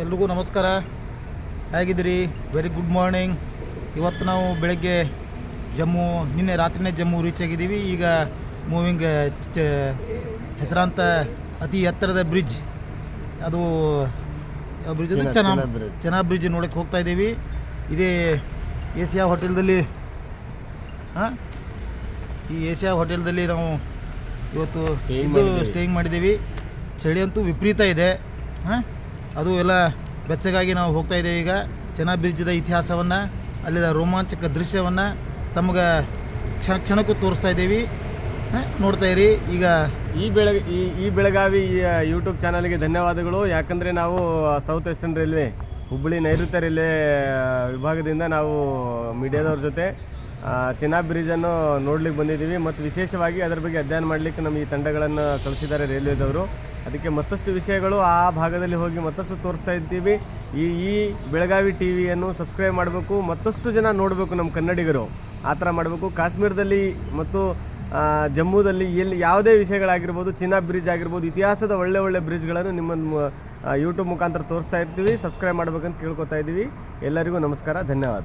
ಎಲ್ರಿಗೂ ನಮಸ್ಕಾರ. ಹೇಗಿದ್ದೀರಿ? ವೆರಿ ಗುಡ್ ಮಾರ್ನಿಂಗ್ ಇವತ್ತು ನಾವು ಬೆಳಗ್ಗೆ ಜಮ್ಮು ನಿನ್ನೆ ರಾತ್ರಿನೇ ಜಮ್ಮು ರೀಚ್ ಆಗಿದ್ದೀವಿ. ಈಗ ಮೂವಿಂಗ್ ಹೆಸರಾಂತ ಅತಿ ಎತ್ತರದ ಬ್ರಿಡ್ಜ್ ಅದು ಬ್ರಿಡ್ಜ್ ಚೆನ್ನ- ಚೆನ್ನ. ಬ್ರಿಡ್ಜ್ ನೋಡಕ್ಕೆ ಹೋಗ್ತಾ ಇದ್ದೀವಿ. ಇದೇ ಏಸಿಯಾ ಹೋಟೆಲ್ದಲ್ಲಿ ಹಾಂ ಈ ಏಷ್ಯಾ ಹೋಟೆಲ್ದಲ್ಲಿ ನಾವು ಇವತ್ತು ಇದು. ಸ್ಟೇಯಿಂಗ್ ಮಾಡಿದ್ದೀವಿ. ಚಳಿ ಅಂತೂ ವಿಪರೀತ ಇದೆ. ಹಾಂ ಅದು ಎಲ್ಲ ಬೆಚ್ಚಗಾಗಿ ನಾವು ಹೋಗ್ತಾ ಇದ್ದೇವೆ ಈಗ. ಚೆನ್ನ ಬ್ರಿಡ್ಜದ ಇತಿಹಾಸವನ್ನು ಅಲ್ಲಿನ ರೋಮಾಂಚಕ ದೃಶ್ಯವನ್ನು ತಮಗೆ ಕ್ಷಣ ಕ್ಷಣಕ್ಕೂ ತೋರಿಸ್ತಾ ಇದ್ದೀವಿ. ನೋಡ್ತಾ ಇರಿ. ಈಗ ಈ ಬೆಳಗ, ಈ ಈ ಬೆಳಗಾವಿ ಯೂಟ್ಯೂಬ್ ಚಾನಲ್ಗೆ ಧನ್ಯವಾದಗಳು. ಯಾಕಂದರೆ ನಾವು ಸೌತ್ ವೆಸ್ಟರ್ನ್ ರೈಲ್ವೆ ಹುಬ್ಬಳ್ಳಿ ನೈಋತ್ಯ ರೈಲ್ವೆ ವಿಭಾಗದಿಂದ ನಾವು ಮೀಡಿಯಾದವ್ರ ಜೊತೆ ಆ, ಚೆನ್ನಾ ಬ್ರಿಡ್ಜನ್ನು ನೋಡ್ಲಿಕ್ಕೆ ಬಂದಿದ್ದೀವಿ ಮತ್ತು ವಿಶೇಷವಾಗಿ ಅದರ ಬಗ್ಗೆ ಅಧ್ಯಯನ ಮಾಡಲಿಕ್ಕೆ ನಮ್ಮ ಈ ತಂಡಗಳನ್ನು ಕಳಿಸಿದ್ದಾರೆ ರೈಲ್ವೆದವರು. ಅದಕ್ಕೆ ಮತ್ತಷ್ಟು ವಿಷಯಗಳು ಆ ಭಾಗದಲ್ಲಿ ಹೋಗಿ ಮತ್ತಷ್ಟು ತೋರಿಸ್ತಾ ಇದ್ದೀವಿ ಈ ಈ ಬೆಳಗಾವಿ ಟಿ ವಿಯನ್ನು ಸಬ್ಸ್ಕ್ರೈಬ್ ಮಾಡಬೇಕು ಮತ್ತಷ್ಟು ಜನ ನೋಡಬೇಕು ನಮ್ಮ ಕನ್ನಡಿಗರು. ಆ ಥರ ಮಾಡಬೇಕು. ಕಾಶ್ಮೀರದಲ್ಲಿ ಮತ್ತು ಜಮ್ಮುದಲ್ಲಿ ಎಲ್ಲಿ ಯಾವುದೇ ವಿಷಯಗಳಾಗಿರ್ಬೋದು ಚಿನ್ನ ಬ್ರಿಡ್ಜ್ ಆಗಿರ್ಬೋದು ಇತಿಹಾಸದ ಒಳ್ಳೆ ಒಳ್ಳೆ ಬ್ರಿಡ್ಜ್ಗಳನ್ನು ನಿಮ್ಮ ಯೂಟ್ಯೂಬ್ ಮುಖಾಂತರ ತೋರಿಸ್ತಾ ಇರ್ತೀವಿ. ಸಬ್ಸ್ಕ್ರೈಬ್ ಮಾಡ್ಬೇಕಂತ ಕೇಳ್ಕೊತಾ ಇದ್ದೀವಿ. ಎಲ್ಲರಿಗೂ ನಮಸ್ಕಾರ ಧನ್ಯವಾದ.